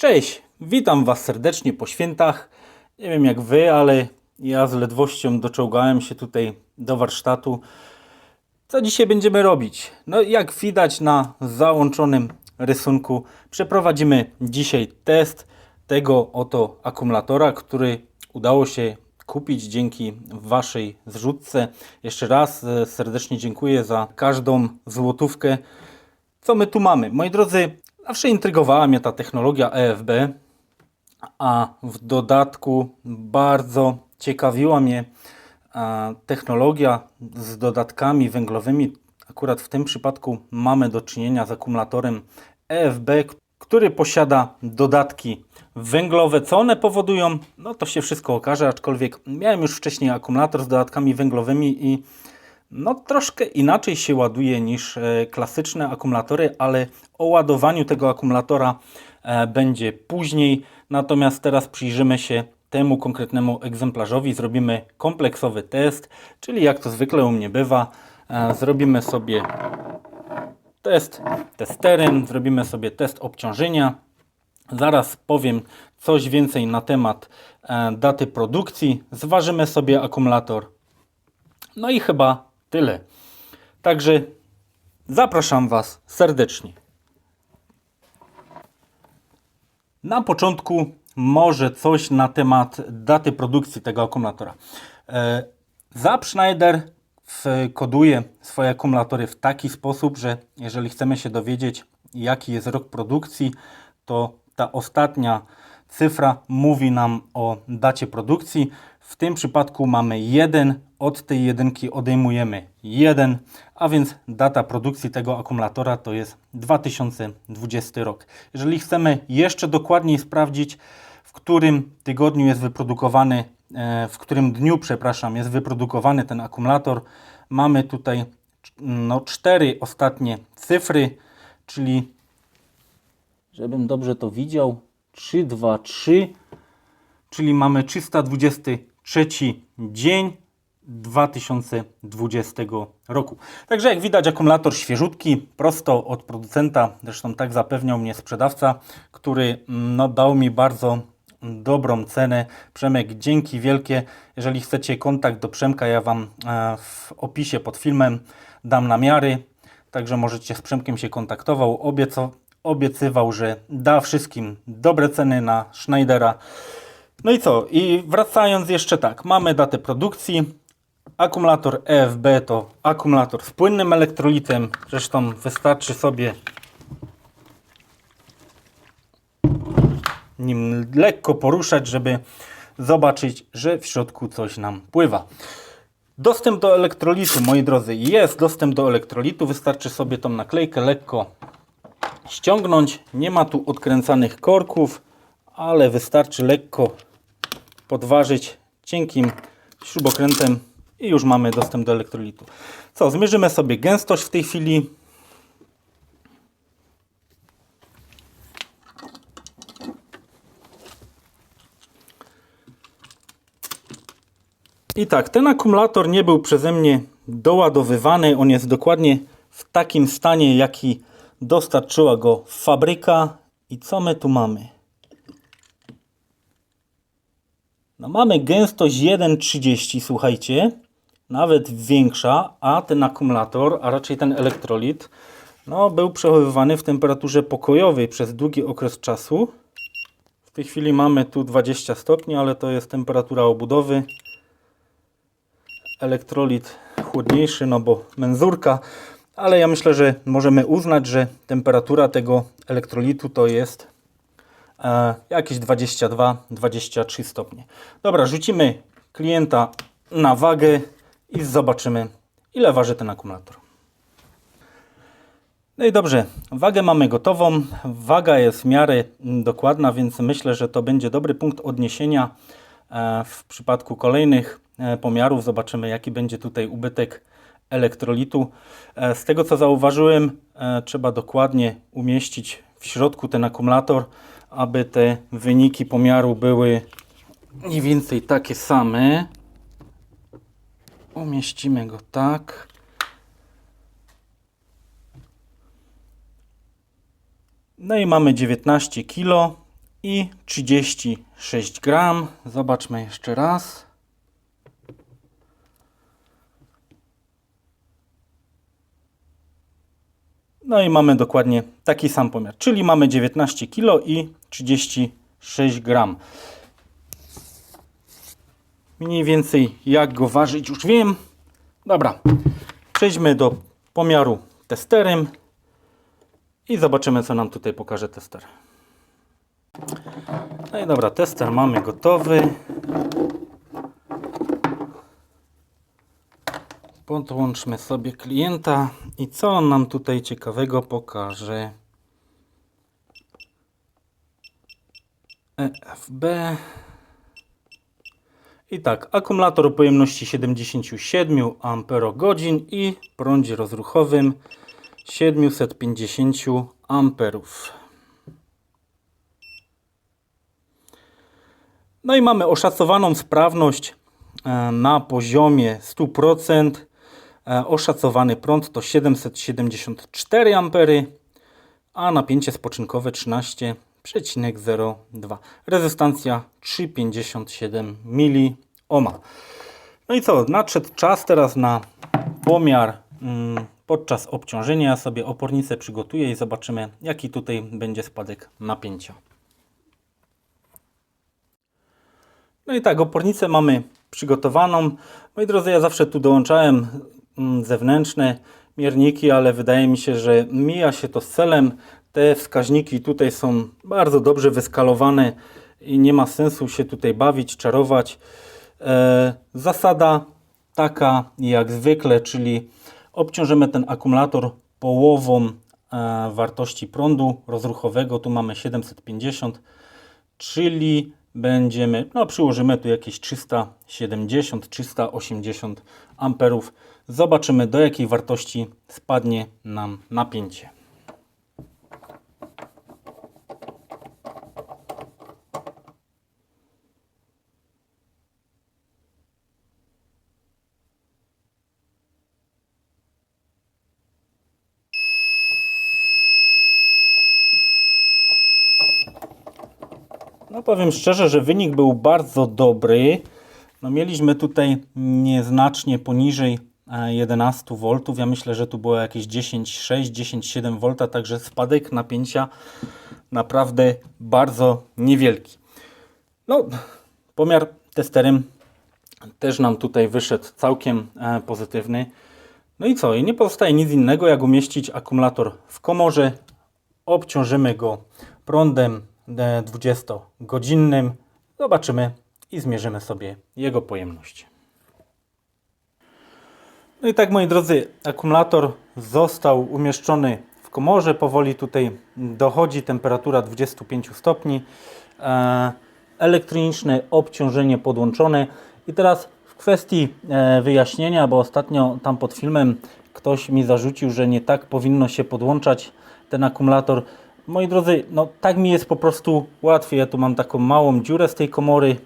Cześć, witam Was serdecznie po świętach. Nie wiem jak Wy, ale ja z ledwością doczołgałem się tutaj do warsztatu. Co dzisiaj będziemy robić? No, jak widać na załączonym rysunku, przeprowadzimy dzisiaj test tego oto akumulatora, który udało się kupić dzięki Waszej zrzutce. Jeszcze raz e, serdecznie dziękuję za każdą złotówkę. Co my tu mamy? Moi drodzy, zawsze intrygowała mnie ta technologia EFB, a w dodatku bardzo ciekawiła mnie technologia z dodatkami węglowymi. Akurat w tym przypadku mamy do czynienia z akumulatorem EFB, który posiada dodatki węglowe. Co one powodują? No to się wszystko okaże, aczkolwiek miałem już wcześniej akumulator z dodatkami węglowymi i no troszkę inaczej się ładuje niż e, klasyczne akumulatory, ale o ładowaniu tego akumulatora e, będzie później. Natomiast teraz przyjrzymy się temu konkretnemu egzemplarzowi, zrobimy kompleksowy test, czyli jak to zwykle u mnie bywa, e, zrobimy sobie test testerem, zrobimy sobie test obciążenia. Zaraz powiem coś więcej na temat daty produkcji, zważymy sobie akumulator no i chyba tyle. Także zapraszam Was serdecznie. Na początku może coś na temat daty produkcji tego akumulatora. E, Zap Schneider w- koduje swoje akumulatory w taki sposób, że jeżeli chcemy się dowiedzieć, jaki jest rok produkcji, to ta ostatnia cyfra mówi nam o dacie produkcji. W tym przypadku mamy 1, od tej jedynki odejmujemy 1, a więc data produkcji tego akumulatora to jest 2020 rok. Jeżeli chcemy jeszcze dokładniej sprawdzić, w którym tygodniu jest wyprodukowany, e, w którym dniu, przepraszam, jest wyprodukowany ten akumulator, mamy tutaj no, cztery ostatnie cyfry, czyli żebym dobrze to widział, 3, 2, 3, czyli mamy 323 dzień 2020 roku. Także jak widać akumulator świeżutki, prosto od producenta, zresztą tak zapewniał mnie sprzedawca, który mm, no, dał mi bardzo dobrą cenę. Przemek, dzięki wielkie. Jeżeli chcecie kontakt do Przemka, ja Wam e, w opisie pod filmem dam namiary, także możecie z Przemkiem się kontaktował. Obieco, obiecywał, że da wszystkim dobre ceny na Schneidera. No i co? I wracając jeszcze tak, mamy datę produkcji. Akumulator EFB to akumulator z płynnym elektrolitem. Zresztą wystarczy sobie nim lekko poruszać, żeby zobaczyć, że w środku coś nam pływa. Dostęp do elektrolitu, moi drodzy, jest dostęp do elektrolitu. Wystarczy sobie tą naklejkę lekko ściągnąć. Nie ma tu odkręcanych korków, ale wystarczy lekko podważyć cienkim śrubokrętem i już mamy dostęp do elektrolitu. Co, zmierzymy sobie gęstość w tej chwili. I tak, ten akumulator nie był przeze mnie doładowywany. On jest dokładnie w takim stanie, jaki dostarczyła go fabryka. I co my tu mamy? No mamy gęstość 1,30, słuchajcie, nawet większa, a ten akumulator, a raczej ten elektrolit, no, był przechowywany w temperaturze pokojowej przez długi okres czasu. W tej chwili mamy tu 20 stopni, ale to jest temperatura obudowy. Elektrolit chłodniejszy, no bo menzurka, ale ja myślę, że możemy uznać, że temperatura tego elektrolitu to jest jakieś 22-23 stopnie. Dobra, rzucimy klienta na wagę i zobaczymy, ile waży ten akumulator. No i dobrze, wagę mamy gotową. Waga jest w miarę dokładna, więc myślę, że to będzie dobry punkt odniesienia e, w przypadku kolejnych e, pomiarów. Zobaczymy, jaki będzie tutaj ubytek elektrolitu. E, Z tego co zauważyłem, e, trzeba dokładnie umieścić w środku ten akumulator, aby te wyniki pomiaru były mniej więcej takie same. Umieścimy go tak. No i mamy 19 kg i 36 gram. Zobaczmy jeszcze raz. No i mamy dokładnie taki sam pomiar, czyli mamy 19 kg i 36 gram. Mniej więcej jak go ważyć już wiem. Dobra, przejdźmy do pomiaru testerem i zobaczymy co nam tutaj pokaże tester. No i dobra, tester mamy gotowy. Podłączmy sobie klienta i co on nam tutaj ciekawego pokaże. EFB. I tak, akumulator o pojemności 77 Ah i prądzie rozruchowym 750 amperów. No i mamy oszacowaną sprawność e, na poziomie 100%. E, Oszacowany prąd to 774 ampery, a napięcie spoczynkowe 13,02. Rezystancja 3,57 miliohma. No i co? Nadszedł czas teraz na pomiar mm, podczas obciążenia. Ja sobie opornicę przygotuję i zobaczymy, jaki tutaj będzie spadek napięcia. No i tak, opornicę mamy przygotowaną. Moi drodzy, ja zawsze tu dołączałem mm, zewnętrzne mierniki, ale wydaje mi się, że mija się to z celem. Te wskaźniki tutaj są bardzo dobrze wyskalowane i nie ma sensu się tutaj bawić, czarować. E, zasada taka jak zwykle, czyli obciążymy ten akumulator połową e, wartości prądu rozruchowego. Tu mamy 750, czyli będziemy, no przyłożymy tu jakieś 370-380 amperów. Zobaczymy do jakiej wartości spadnie nam napięcie. No powiem szczerze, że wynik był bardzo dobry. No mieliśmy tutaj nieznacznie poniżej e, 11 V. Ja myślę, że tu było jakieś 10,6, 10,7 V, także spadek napięcia naprawdę bardzo niewielki. No, pomiar testerem też nam tutaj wyszedł całkiem e, pozytywny. No i co? I nie pozostaje nic innego, jak umieścić akumulator w komorze. Obciążymy go prądem e, 20-godzinnym. Zobaczymy i zmierzymy sobie jego pojemność. No i tak moi drodzy, akumulator został umieszczony w komorze. Powoli tutaj dochodzi temperatura 25 stopni. E, elektroniczne obciążenie podłączone. I teraz w kwestii e, wyjaśnienia, bo ostatnio tam pod filmem ktoś mi zarzucił, że nie tak powinno się podłączać ten akumulator. Moi drodzy, no tak mi jest po prostu łatwiej. Ja tu mam taką małą dziurę z tej komory.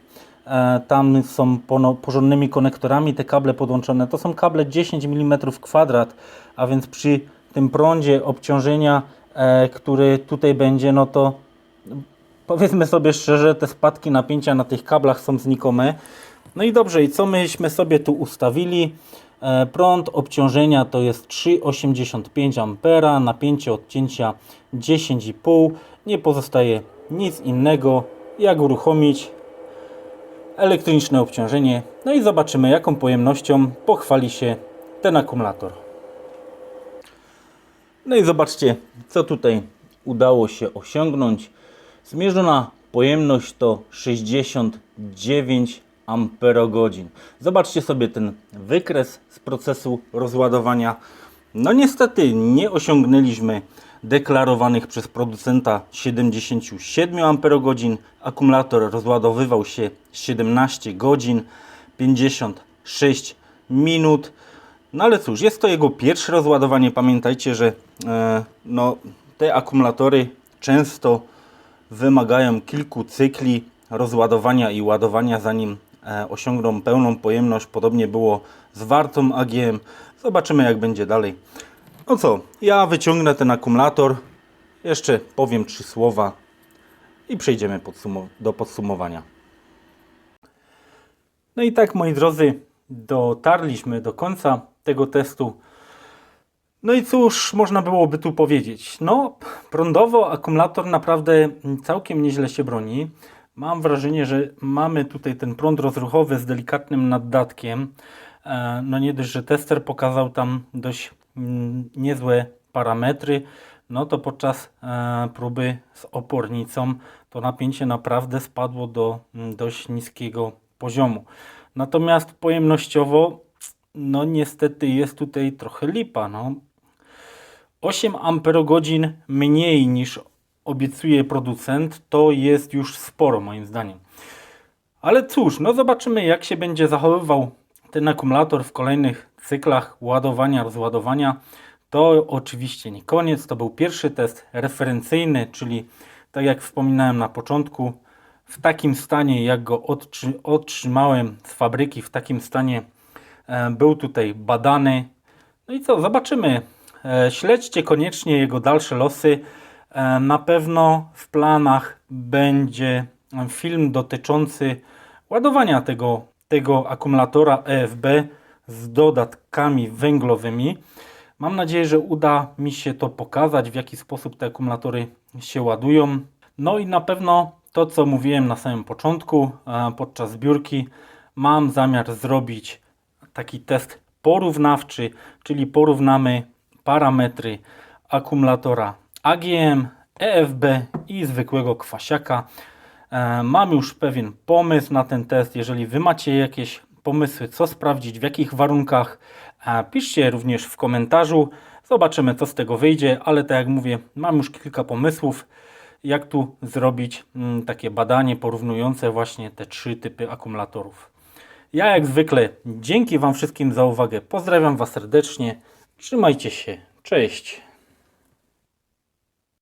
E, Tam są porządnymi konektorami te kable podłączone. To są kable 10 mm kwadrat, a więc przy tym prądzie obciążenia, e, który tutaj będzie, no to powiedzmy sobie szczerze, te spadki napięcia na tych kablach są znikome. No i dobrze, i co myśmy sobie tu ustawili? E, Prąd obciążenia to jest 3,85 A, napięcie odcięcia 10,5. Nie pozostaje nic innego, jak uruchomić elektroniczne obciążenie. No i zobaczymy, jaką pojemnością pochwali się ten akumulator. No i zobaczcie, co tutaj udało się osiągnąć. Zmierzona pojemność to 69 amperogodzin. Zobaczcie sobie ten wykres z procesu rozładowania. No niestety nie osiągnęliśmy deklarowanych przez producenta 77 amperogodzin. Akumulator rozładowywał się 17 godzin 56 minut. No ale cóż, jest to jego pierwsze rozładowanie. Pamiętajcie, że e, no, te akumulatory często wymagają kilku cykli rozładowania i ładowania, zanim e, osiągną pełną pojemność. Podobnie było z wartą AGM. Zobaczymy, jak będzie dalej. No co, ja wyciągnę ten akumulator, jeszcze powiem trzy słowa i przejdziemy do podsumowania. No i tak, moi drodzy, dotarliśmy do końca tego testu. No i cóż można byłoby tu powiedzieć? No, prądowo akumulator naprawdę całkiem nieźle się broni. Mam wrażenie, że mamy tutaj ten prąd rozruchowy z delikatnym naddatkiem. E, No nie dość, że tester pokazał tam dość niezłe parametry, no to podczas e, próby z opornicą to napięcie naprawdę spadło do mm, dość niskiego poziomu. Natomiast pojemnościowo, no niestety jest tutaj trochę lipa. No. 8 amperogodzin mniej niż obiecuje producent, to jest już sporo moim zdaniem. Ale cóż, no zobaczymy jak się będzie zachowywał ten akumulator w kolejnych cyklach ładowania, rozładowania. To oczywiście nie koniec, to był pierwszy test referencyjny, czyli tak jak wspominałem na początku, w takim stanie jak go otrzymałem z fabryki, w takim stanie e, był tutaj badany. No i co, zobaczymy. E, Śledźcie koniecznie jego dalsze losy. E, Na pewno w planach będzie film dotyczący ładowania tego, tego akumulatora EFB z dodatkami węglowymi. Mam nadzieję, że uda mi się to pokazać, w jaki sposób te akumulatory się ładują. No i na pewno to, co mówiłem na samym początku e, podczas zbiórki, mam zamiar zrobić taki test porównawczy, czyli porównamy parametry akumulatora AGM, EFB i zwykłego kwasiaka. E, Mam już pewien pomysł na ten test. Jeżeli Wy macie jakieś pomysły, co sprawdzić, w jakich warunkach, piszcie również w komentarzu. Zobaczymy, co z tego wyjdzie, ale tak jak mówię, mam już kilka pomysłów, jak tu zrobić mm, takie badanie porównujące właśnie te trzy typy akumulatorów. Ja jak zwykle dzięki Wam wszystkim za uwagę. Pozdrawiam Was serdecznie. Trzymajcie się. Cześć.